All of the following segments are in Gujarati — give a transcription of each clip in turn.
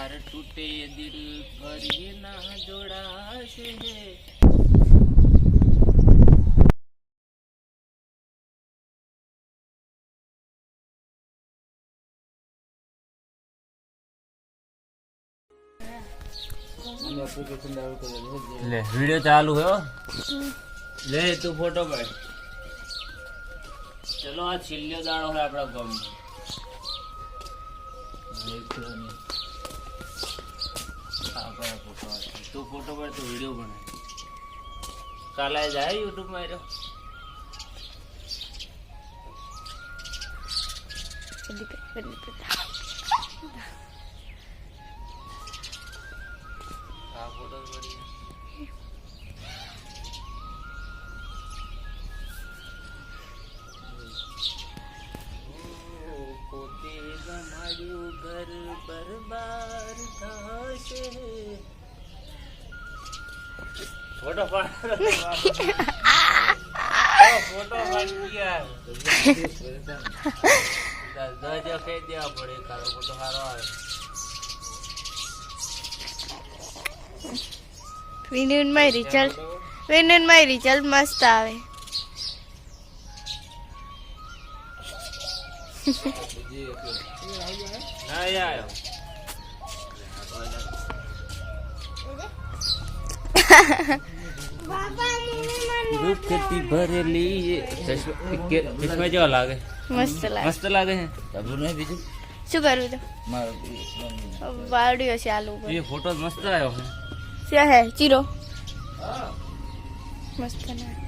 વાર તૂટે દિલ ફરી ના જોડાશે લે વિડિયો ચાલુ હે હો. લે તું ફોટો પાડ ચલો આ છેલ્લો દાડો છે આપણા ગામનો આ કયો ફોટો? તું ફોટો પાડ તું વીડિયો બનાય કાલે જાય યુટ્યુબમાં રહ્યો આ આવે. વિનયનમાં રિઝલ્ટ વિનયનમાં રિઝલ્ટ મસ્ત આવે. ના યાર દુઃખથી ભરેલી ચશ્મા જેવા લાગે મસ્ત લાગે મસ્ત લાગે છે તબલું નહીં બીજું શું કરવું તો વાવડીઓ છે આલુ ઉપર એ ફોટો મસ્ત આવ્યો છે શું હે ચીરો મસ્ત ના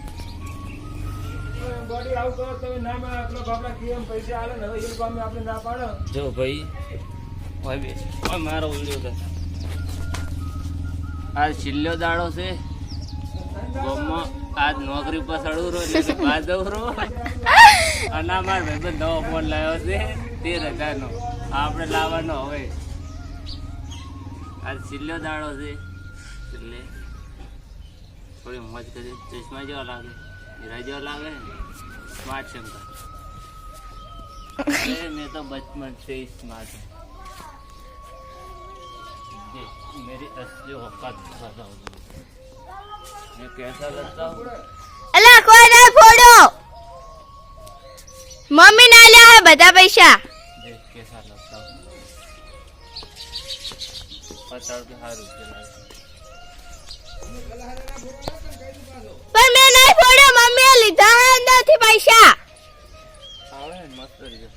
જો ભાઈ ઓય બે ઓય મારો વિડિયો કર આ છેલ્લો દાડો છે. ગોમમાં આજ નોકરી પર ચડવું રહ્યો એટલે બહાર જવું રહ્યો અને અમારા ભાઈબંધ નવો ફોન લાવ્યો છે, તેર હજારનો. આપણે લાવવાનો હવે. આજ છેલ્લો દાડો છે. એટલે થોડી મોજ કરી ચશ્મા જેવા લાગે. હીરા જેવા લાગે. સ્માર્ટ શંકર મેં તો બચપન છે સ્માર્ટ मेरी असली औकात दिखाता हूँ तुम्हें। मैं कैसा लगता हूँ અલા કોઈ નહીં ફોડો મમ્મી ના લ્યા હે બધા પૈસા देख कैसा लगता हूँ पचास के हार रुपये પણ મેં નહીં ફોડ્યો મમ્મીએ લીધા હે અંદરથી પૈસા આવે ને મસ્ત રીતે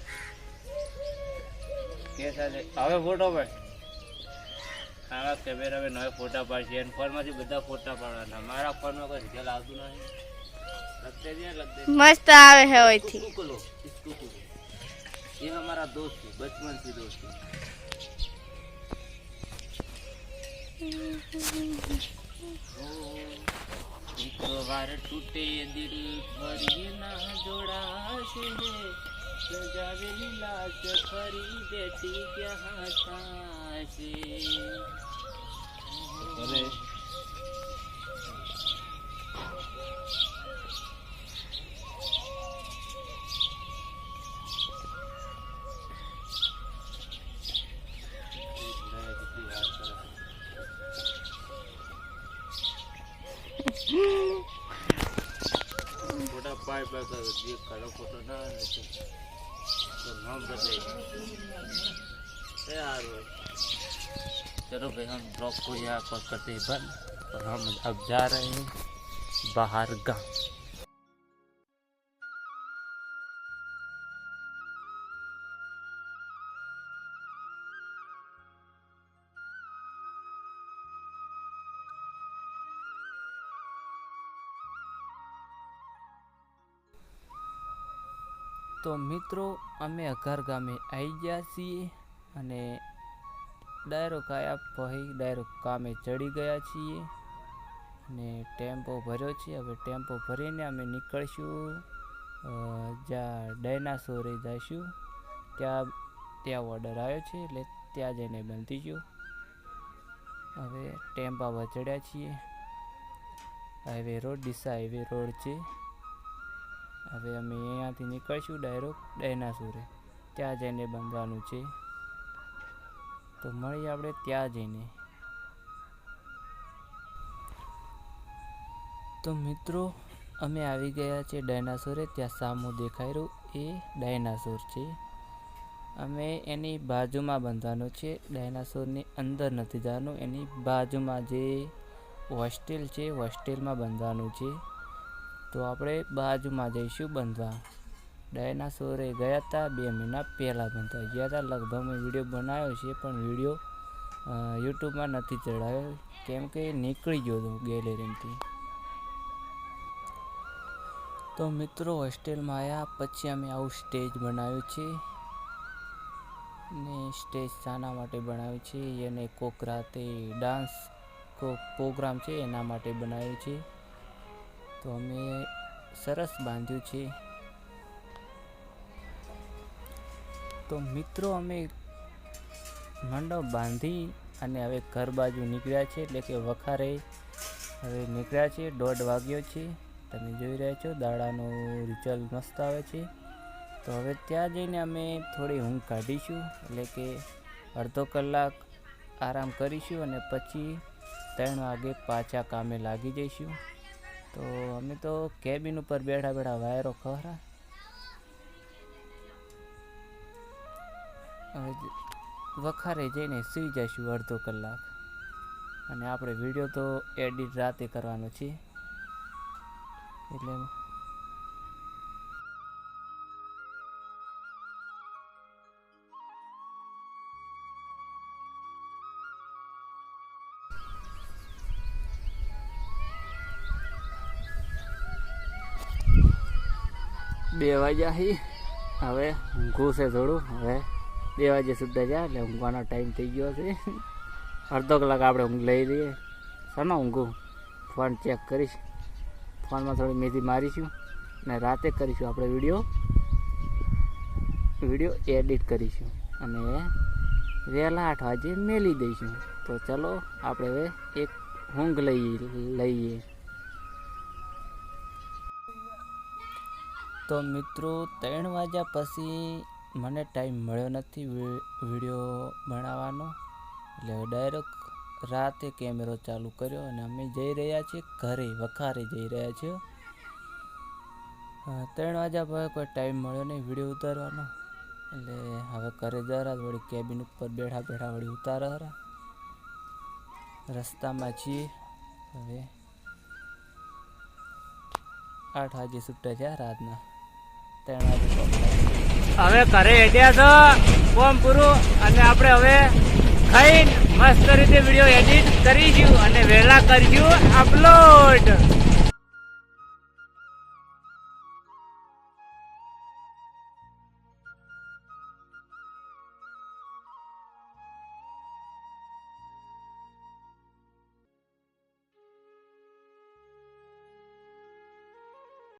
કેસા છે હવે ફોટો પાડ આવા કેમેરા મેં નવા ફોટા પાડશે એન ફોનમાંથી બધા ફોટા પાડવાના મારા ફોનમાં કોઈ રિઝલ્ટ આવતું નથી મસ્ત આવે છે ઓયથી એ અમારા દોસ્ત છે બચપનથી દોસ્ત છે એક વાર તૂટે દિલ ફરી ના જોડાશે સજાવેલી લાજ ફરી બેઠી ક્યાં થાશે અરે પાડ કરો જે કાળો ફોટો ના આવે ને તો તો નામ બદલાઈ ए यार वो चलो भाई हम ब्लॉग को यहाँ पर करते हैं बंद और हम अब जा रहे हैं बाहर गाँव તો મિત્રો, અમે અઘાર ગામે આવી ગયા છીએ અને ડાયરો કાયા ભાઈ ડાયરો કામે ચડી ગયા છીએ અને ટેમ્પો ભર્યો છે. હવે ટેમ્પો ભરીને અમે નીકળીશું. જ્યાં ડાયનાસોરે જઈશું, ત્યાં ત્યાં ઓર્ડર આવ્યો છે એટલે ત્યાં જઈને બંધીશું હવે ટેમ્પા ચડ્યા છીએ. Highway road Deesa highway road છે. હવે અમે અહીંયાથી નીકળીશું ડાયરેક્ટ ડાયનાસોરે. ત્યાં જઈને બનવાનું છે. તો મળીએ આપણે ત્યાં જઈને. તો મિત્રો, અમે આવી ગયા છે ડાયનાસોરે. ત્યાં સામું દેખાઈ રહ્યું. એ ડાયનાસોર છે. અમે એની બાજુમાં બંધવાનું છે. ડાયનાસોરની અંદર નથી જવાનું. એની બાજુમાં જે હોસ્ટેલ છે, હોસ્ટેલમાં બંધવાનું છે. તો આપણે બાજુમાં જઈશું બંધવા. ડાયનાસોરે ગયા હતા બે મહિના પહેલાં બંધવા ગયા હતા લગભગ મેં વીડિયો બનાવ્યો છે, પણ વીડિયો યુટ્યુબમાં નથી ચડાવ્યો કેમ કે નીકળી ગયો હતો ગેલેરીમાંથી. તો મિત્રો, હોસ્ટેલમાં આવ્યા પછી અમે આવું સ્ટેજ બનાવ્યું છે. ને સ્ટેજ શાના માટે બનાવ્યું છે. એને કોક રાતે ડાન્સ કોક પ્રોગ્રામ છે, એના માટે બનાવ્યું છે. તો અમે સરસ બાંધ્યું છે. તો મિત્રો, અમે મંડપ બાંધી અને હવે ઘર બાજુ નીકળ્યા છે એટલે કે વખારે હવે નીકળ્યા છે દોઢ વાગ્યો છે. તમે જોઈ રહ્યા છો, દાડાનો રિચલ મસ્ત આવે છે. તો હવે ત્યાં જઈને અમે થોડી ઊંઘ કાઢીશું, એટલે કે અડધો કલાક આરામ કરીશું અને પછી ત્રણ વાગે પાછા કામે લાગી જઈશું. તો અમે તો કેબિન ઉપર બેઠા બેઠા વાયરો ખરા. વખારે જઈને સૂઈ જઈશું અડધો કલાક. અને આપણે વીડિયો તો એડિટ રાતે કરવાનો છે એટલે બે વાગ્યા હી. હવે ઊંઘું છે થોડું. હવે બે વાગે સુધા જાય એટલે ઊંઘવાનો ટાઈમ થઈ ગયો છે. અડધો કલાક આપણે ઊંઘ લઈ લઈએ. શાનો ઊંઘું? ફોન ચેક કરીશ. ફોનમાં થોડી મેથી મારીશું અને રાતે કરીશું આપણે વીડિયો વીડિયો એડિટ કરીશું અને વહેલા આઠ વાગે મેલી દઈશું. તો ચલો, આપણે હવે એક ઊંઘ લઈ લઈએ. તો મિત્રો, ત્રણ વાગ્યા પછી મને ટાઈમ મળ્યો નથી વીડિયો બનાવવાનો. એટલે ડાયરેક્ટ રાતે કેમેરો ચાલુ કર્યો અને અમે જઈ રહ્યા છીએ ઘરે, વખારે જઈ રહ્યા છીએ. ત્રણ વાગ્યા પછી કોઈ ટાઈમ મળ્યો નહીં વીડિયો ઉતારવાનો. એટલે હવે ઘરે જરા વળી કેબિન ઉપર બેઠા બેઠા વળી ઉતારો હરા. રસ્તામાં છીએ. હવે આઠ વાગે છૂટા છે રાતના. હવે ઘરે હેડ્યા છો ફોર્મ પૂરું, અને આપણે હવે ખાઈને મસ્ત રીતે વીડિયો એડિટ કરીશું અને વહેલા કરશું અપલોડ